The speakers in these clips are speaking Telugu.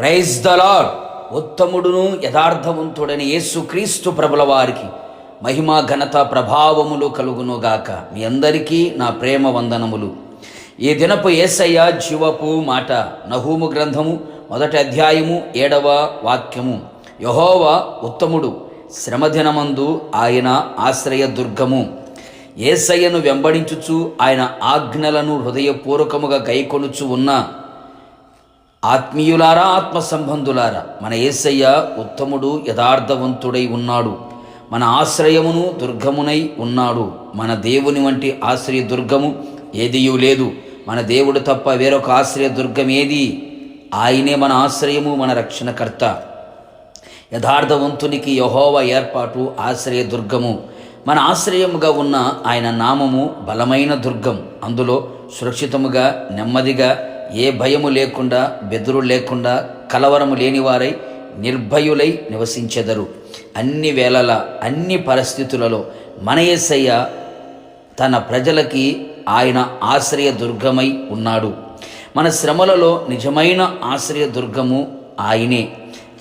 ప్రైజ్ ద ఉత్తముడును యథార్థవంతుడని యేసుక్రీస్తు ప్రభుల వారికి మహిమ ఘనత ప్రభావములు కలుగునుగాక. మీ అందరికీ నా ప్రేమ వందనములు. ఈ దినపు ఏసయ్య జీవపు మాట నహూము గ్రంథము మొదటి అధ్యాయము ఏడవ వాక్యము. యహోవ ఉత్తముడు శ్రమదినమందు ఆయన ఆశ్రయ దుర్గము. ఏసయ్యను వెంబడించుచు ఆయన ఆజ్ఞలను హృదయపూర్వకముగా గైకొనుచు ఉన్న ఆత్మీయులారా ఆత్మ సంబంధులారా మన ఏసయ్య ఉత్తముడు యథార్థవంతుడై ఉన్నాడు. మన ఆశ్రయమును దుర్గమునై ఉన్నాడు. మన దేవుని వంటి ఆశ్రయ దుర్గము ఏదియూ లేదు. మన దేవుడు తప్ప వేరొక ఆశ్రయ దుర్గం ఏది ఆయనే మన ఆశ్రయము మన రక్షణకర్త. యథార్థవంతునికి యహోవ ఏర్పాటు ఆశ్రయ దుర్గము. మన ఆశ్రయముగా ఉన్న ఆయన నామము బలమైన దుర్గం. అందులో సురక్షితముగా నెమ్మదిగా ఏ భయము లేకుండా బెదురు లేకుండా కలవరము లేనివారై నిర్భయులై నివసించెదరు. అన్ని వేళల అన్ని పరిస్థితులలో మన యేసయ్య తన ప్రజలకి ఆయన ఆశ్రయ దుర్గమై ఉన్నాడు. మన శ్రమలలో నిజమైన ఆశ్రయ దుర్గము ఆయనే.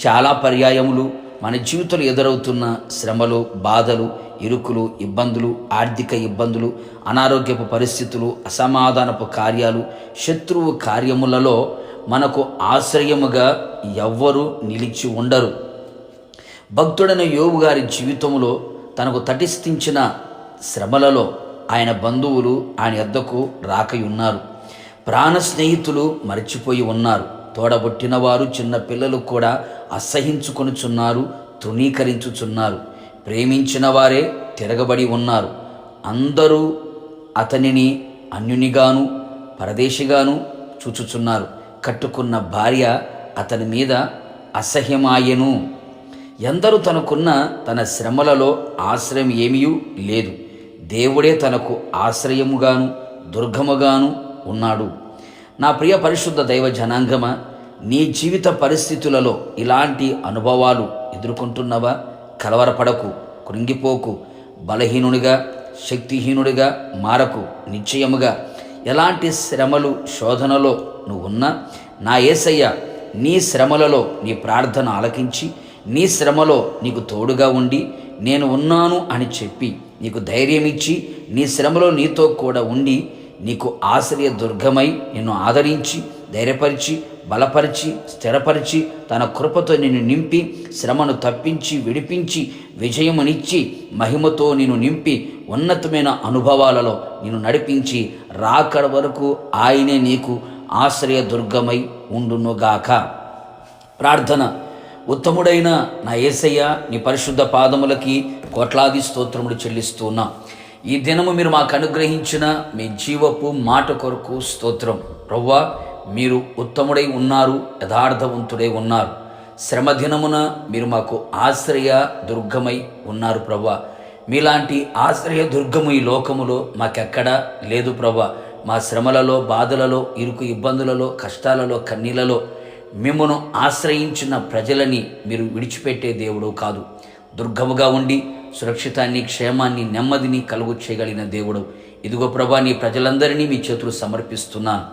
చాలా పర్యాయములు మన జీవితంలో ఎదురవుతున్న శ్రమలు బాధలు ఇరుకులు ఇబ్బందులు ఆర్థిక ఇబ్బందులు అనారోగ్యపు పరిస్థితులు అసమాధానపు కార్యాలు శత్రువు కార్యములలో మనకు ఆశ్రయముగా ఎవ్వరూ నిలిచి ఉండరు. భక్తుడైన యోగు గారి జీవితంలో తనకు తటిస్థించిన శ్రమలలో ఆయన బంధువులు ఆయన యొద్దకు రాకయున్నారు. ప్రాణ స్నేహితులు మర్చిపోయి ఉన్నారు. తోడబొట్టిన వారు చిన్న పిల్లలు కూడా అసహించుకొనుచున్నారు తృణీకరించుచున్నారు. ప్రేమించిన వారే తిరగబడి ఉన్నారు. అందరూ అతనిని అన్యునిగాను పరదేశిగాను చూచుచున్నారు. కట్టుకున్న భార్య అతని మీద అసహ్యమాయెను. ఎందరూ తనకున్న తన శ్రమలలో ఆశ్రయం ఏమీ లేదు. దేవుడే తనకు ఆశ్రయముగాను దుర్గముగాను ఉన్నాడు. నా ప్రియ పరిశుద్ధ దైవ జనాంగమ నీ జీవిత పరిస్థితులలో ఇలాంటి అనుభవాలు ఎదుర్కొంటున్నవా? కలవరపడకు కృంగిపోకు బలహీనుడిగా శక్తిహీనుడిగా మారకు నిశ్చయముగా. ఎలాంటి శ్రమలు శోధనలో నువ్వున్నా నా ఏసయ్య నీ శ్రమలలో నీ ప్రార్థన ఆలకించి నీ శ్రమలో నీకు తోడుగా ఉండి నేను ఉన్నాను అని చెప్పి నీకు ధైర్యం ఇచ్చి నీ శ్రమలో నీతో కూడా ఉండి నీకు ఆశ్రయ దుర్గమై నిన్ను ఆదరించి ధైర్యపరిచి బలపరిచి స్థిరపరిచి తన కృపతో నిన్ను నింపి శ్రమను తప్పించి విడిపించి విజయమునిచ్చి మహిమతో నిన్ను నింపి ఉన్నతమైన అనుభవాలలో నిన్ను నడిపించి రాకడ వరకు ఆయనే నీకు ఆశ్రయ దుర్గమై ఉండునుగాక. ప్రార్థన. ఉత్తముడైన నా ఏసయ్య నీ పరిశుద్ధ పాదములకి కోట్లాది స్తోత్రములు చెల్లిస్తున్నా. ఈ దినము మీరు మాకు అనుగ్రహించిన మీ జీవపు మాట కొరకు స్తోత్రం. రవ్వా మీరు ఉత్తముడై ఉన్నారు యథార్థవంతుడై ఉన్నారు. శ్రమదినమున మీరు మాకు ఆశ్రయ దుర్గమై ఉన్నారు ప్రవ్వా. మీలాంటి ఆశ్రయ దుర్గము ఈ లోకములో మాకెక్కడా లేదు ప్రవ్వా. మా శ్రమలలో బాధలలో ఇరుకు ఇబ్బందులలో కష్టాలలో కన్నీలలో మిమ్మను ఆశ్రయించిన ప్రజలని మీరు విడిచిపెట్టే దేవుడు కాదు. దుర్గముగా ఉండి సురక్షితాన్ని క్షేమాన్ని నెమ్మదిని కలుగు చేయగలిగిన దేవుడు. ఇదిగో ప్రభా నీ ప్రజలందరినీ మీ చేతులు సమర్పిస్తున్నాను.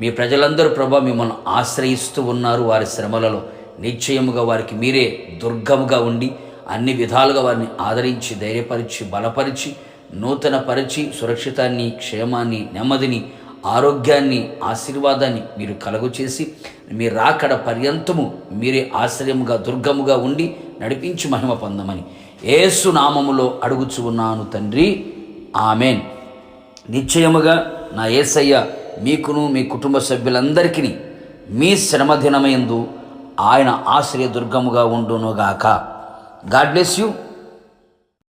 మీ ప్రజలందరూ ప్రభా మిమ్మల్ని ఆశ్రయిస్తూ ఉన్నారు వారి శ్రమలలో. నిశ్చయముగా వారికి మీరే దుర్గముగా ఉండి అన్ని విధాలుగా వారిని ఆదరించి ధైర్యపరిచి బలపరిచి నూతన పరిచి సురక్షితాన్ని క్షేమాన్ని నెమ్మదిని ఆరోగ్యాన్ని ఆశీర్వాదాన్ని మీరు కలుగు చేసి మీ రాకడ పర్యంతము మీరే ఆశ్రయముగా దుర్గముగా ఉండి నడిపించి మహిమ పొందమని ఏసు నామములో అడుగుచు ఉన్నాను తండ్రి. ఆమెన్. నిశ్చయముగా నా ఏసయ్య మీకును మీ కుటుంబ సభ్యులందరికీ మీ శ్రమదినమైందు ఆయన ఆశ్రయ దుర్గముగా ఉండునుగాక. God bless you.